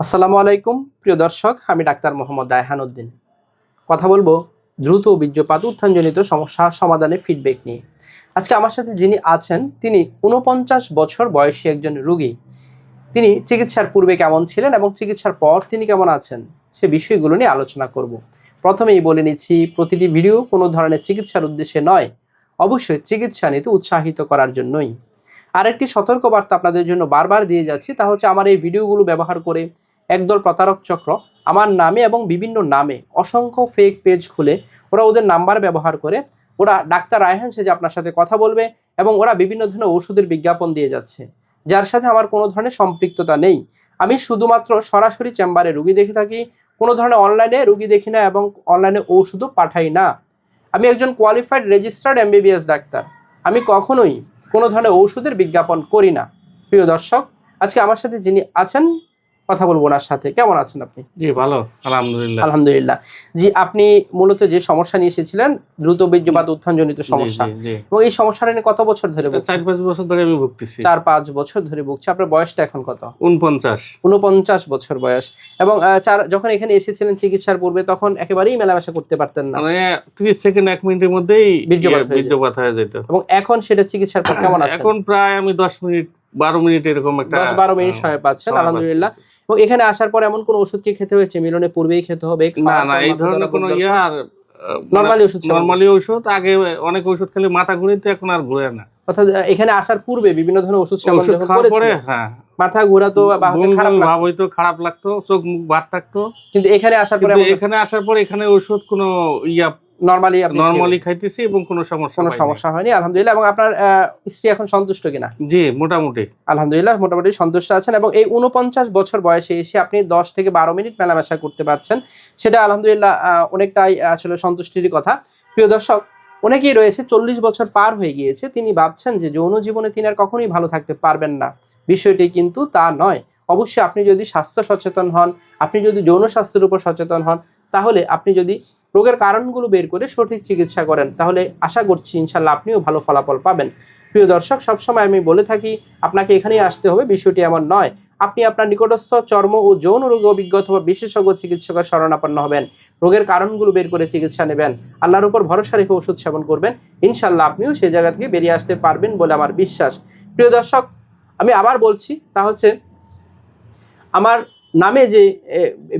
আসসালামু আলাইকুম, প্রিয় দর্শক, আমি ডাক্তার মোহাম্মদ রায়হান উদ্দিন। কথা বলব দ্রুত বীর্যপাত উত্থানজনিত সমস্যা সমাধানে ফিডব্যাক নিয়ে। আজকে আমার সাথে যিনি আছেন, তিনি উনপঞ্চাশ বছর বয়সী একজন রুগী। তিনি চিকিৎসার পূর্বে কেমন ছিলেন এবং চিকিৎসার পর তিনি কেমন আছেন, সে বিষয়গুলো নিয়ে আলোচনা করব। প্রথমেই বলে নিচ্ছি, প্রতিটি ভিডিও কোনো ধরনের চিকিৎসার উদ্দেশ্যে নয়, অবশ্যই চিকিৎসা নিতে উৎসাহিত করার জন্যই। আরেকটি সতর্কবার্তা আপনাদের জন্য বারবার দিয়ে যাচ্ছি, তা হচ্ছে আমার এই ভিডিওগুলো ব্যবহার করে একদল প্রতারক চক্র, আমার নামে এবং বিভিন্ন নামে অসংখ্য ফেক পেজ খুলে ওরা ওদের নাম্বার ব্যবহার করে, ওরা ডাক্তার রায়হান সেজে আপনার সাথে কথা বলবে এবং ওরা বিভিন্ন ধরনের ওষুধের বিজ্ঞাপন দিয়ে যাচ্ছে। যার সাথে আমার কোনো ধরনের সম্পৃক্ততা নেই। আমি শুধুমাত্র সরাসরি চেম্বারে রুগী দেখে থাকি, কোনো ধরনের অনলাইনে রুগী দেখি না এবং অনলাইনে ওষুধও পাঠাই না। আমি একজন কোয়ালিফাইড রেজিস্টার্ড এমবিবিএস ডাক্তার। আমি কখনোই কোনো ধরনের ওষুধের বিজ্ঞাপন করি না। প্রিয় দর্শক, আজকে আমার সাথে যিনি আছেন কথা বলব ওনার সাথে। কেমন আছেন আপনি? জি ভালো। আলহামদুলিল্লাহ। আলহামদুলিল্লাহ। জি আপনি মূলত যে সমস্যা নিয়ে এসেছিলেন দ্রুত বীর্যপাত উত্থানজনিত সমস্যা। এবং এই সমস্যাটা নিয়ে কত বছর ধরে ভুগছেন? চার পাঁচ বছর ধরে আমি ভুগতেছি। চার পাঁচ বছর ধরে ভুগছে। আপনার বয়সটা এখন কত? উনপঞ্চাশ উনপঞ্চাশ বছর বয়স। এবং চার যখন এখানে এসেছিলেন চিকিৎসার পূর্বে তখন একেবারেই মেলামেশা করতে পারতেন না। মানে ত্রিশ সেকেন্ড এক মিনিটের মধ্যেই বীর্যপাত ইয়ে, হয়ে বীর্যপাত হয়ে যেত। এবং এখন সেটা চিকিৎসার পর কেমন আছে এখন প্রায় আমি দশ মিনিট বারো মিনিট এরকম একটা দশ বারো মিনিট সময় পাচ্ছেন। আলহামদুলিল্লাহ। এবং এখানে আসার পর এমন কোন ওষুধ কি খেতে হয়েছে? মিলনের পূর্বেই খেতে হবে না না এই ধরনের কোনো ইয়ে আর নর্মালি ওষুধ নর্মালি ওষুধ আগে অনেক ওষুধ খেলে মাথা ঘুরে তো এখন আর ঘুরে না। অর্থাৎ এখানে আসার পূর্বে বিভিন্ন ধরনের ওষুধ পরে হ্যাঁ। মাথা ঘোরাতো বা হচ্ছে খারাপ। ভাব হইতো খারাপ লাগতো চোখ মুখ ভাত থাকতো। কিন্তু এখানে আসার পরে এখানে আসার পর এখানে ওষুধ কোনো ইয়া নর্মালি আপনি নর্মালি খাইতেছি এবং কোনো সমস্যা কোনো সমস্যা হয়নি আলহামদুলিল্লাহ। এবং আপনার স্ত্রী এখন সন্তুষ্ট কিনা? জি মোটামুটি। আলহামদুলিল্লাহ মোটামুটি সন্তুষ্ট আছেন এবং এই উনপঞ্চাশ বছর বয়সে এসে আপনি দশ থেকে বারো মিনিট মেলামেশা করতে পারছেন। সেটা আলহামদুলিল্লাহ অনেকটাই আসলে সন্তুষ্টির কথা। প্রিয় দর্শক অনেকেই রয়েছে চল্লিশ বছর পার হয়ে গিয়েছে। তিনি ভাবছেন যে যৌন জীবনে তিনি আর কখনোই ভালো থাকতে পারবেন না। বিষয়টি কিন্তু তা নয়। অবশ্যই আপনি যদি স্বাস্থ্য সচেতন হন আপনি যদি যৌন স্বাস্থ্যের উপর সচেতন হন তাহলে আপনি যদি রোগের কারণগুলো বের করে সঠিক চিকিৎসা করেন। তাহলে আশা করছি ইনশাল্লাহ আপনিও ভালো ফলাফল পাবেন। প্রিয় দর্শক, সবসময় আমি বলে থাকি, আপনাকে এখানেই আসতে হবে, বিষয়টি এমন নয়। আপনি আপনার নিকটস্থ চর্ম ও যৌন রোগ অভিজ্ঞ অথবা বিশেষজ্ঞ চিকিৎসকের শরণাপন্ন হবেন। রোগের কারণগুলো বের করে চিকিৎসা নেবেন। আল্লাহর উপর ভরসা রেখে ওষুধ সেবন করবেন। ইনশাল্লাহ আপনিও সেই জায়গা থেকে বেরিয়ে আসতে পারবেন বলে আমার বিশ্বাস। প্রিয় দর্শক, আমি আবার বলছি, তা হচ্ছে আমার নামে যে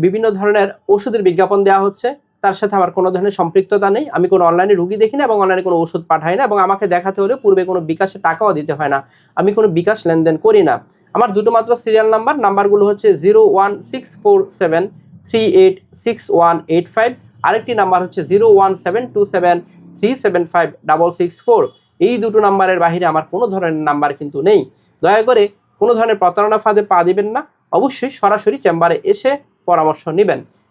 বিভিন্ন ধরনের ওষুধের বিজ্ঞাপন দেওয়া হচ্ছে তার সাথে আমার কোনো ধরনের সম্পৃক্ততা নেই। আমি কোনো অনলাইনে রুগী দেখি না এবং অনলাইনে কোনো ওষুধ পাঠাই না এবং আমাকে দেখাতে হলে পূর্বে কোনো বিকাশে টাকাও দিতে হয় না। আমি কোনো বিকাশ লেনদেন করি না। আমার দুটো মাত্র সিরিয়াল নাম্বার নাম্বারগুলো হচ্ছে zero one six four seven three eight six one eight five. আরেকটি নাম্বার হচ্ছে zero one seven two seven three seven five double six four. এই দুটো নাম্বারের বাইরে আমার কোনো ধরনের নাম্বার কিন্তু নেই। দয়া করে কোনো ধরনের প্রতারণা ফাঁদে পা দিবেন না। অবশ্যই সরাসরি চেম্বারে এসে পরামর্শ নেবেন।